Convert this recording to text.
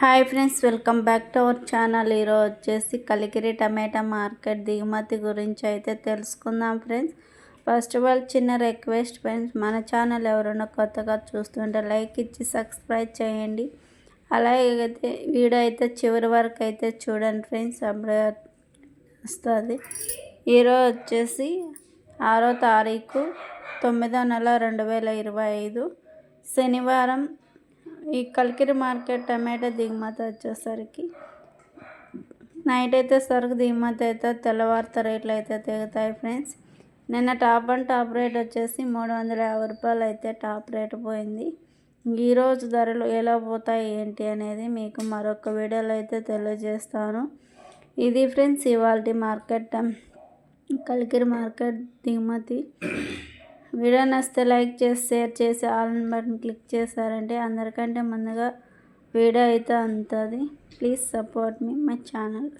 Hi friends welcome back to our channel. ఈరోజు వచ్చేసి Kalikiri tomato market దిగుమతి గురించి అయితే తెలుసుకుందాం ఫ్రెండ్స్. ఫస్ట్ ఆఫ్ ఆల్ చిన్న రిక్వెస్ట్ ఫ్రెండ్స్ మన ఛానల్ ఎవరైనా కొత్తగా చూస్తుంటే లైక్ ఇచ్చి సబ్స్క్రైబ్ చేయండి. అలాగే అయితే వీడియో అయితే చివరి వరకు అయితే చూడండి ఫ్రెండ్స్ అప్పుడే వస్తుంది. ఈరోజు వచ్చేసి ఆరో తారీఖు తొమ్మిదో నెల రెండు వేల ఇరవై ఐదు. శనివారం ఈ కలికిరి మార్కెట్ టమాటా దిగుమతి వచ్చేసరికి నైట్ అయితే సరుకు దిగుమతి అయితే తెల్లవారుత రేట్లు అయితే దిగుతాయి ఫ్రెండ్స్. నిన్న టాప్ అండ్ టాప్ రేట్ వచ్చేసి మూడు వందల యాభై రూపాయలు అయితే టాప్ రేట్ పోయింది. ఈరోజు ధరలు ఎలా పోతాయి ఏంటి అనేది మీకు మరొక వీడియోలో అయితే తెలియజేస్తాను. ఇది ఫ్రెండ్స్ ఇవాళ మార్కెట్. కలికిరి మార్కెట్ దిగుమతి వీడియో నచ్చితే లైక్ చేసి షేర్ చేసి ఆల్ బటన్ క్లిక్ చేశారంటే అందరికంటే ముందుగా వీడియో అయితే ఉంటుంది please support me my channel.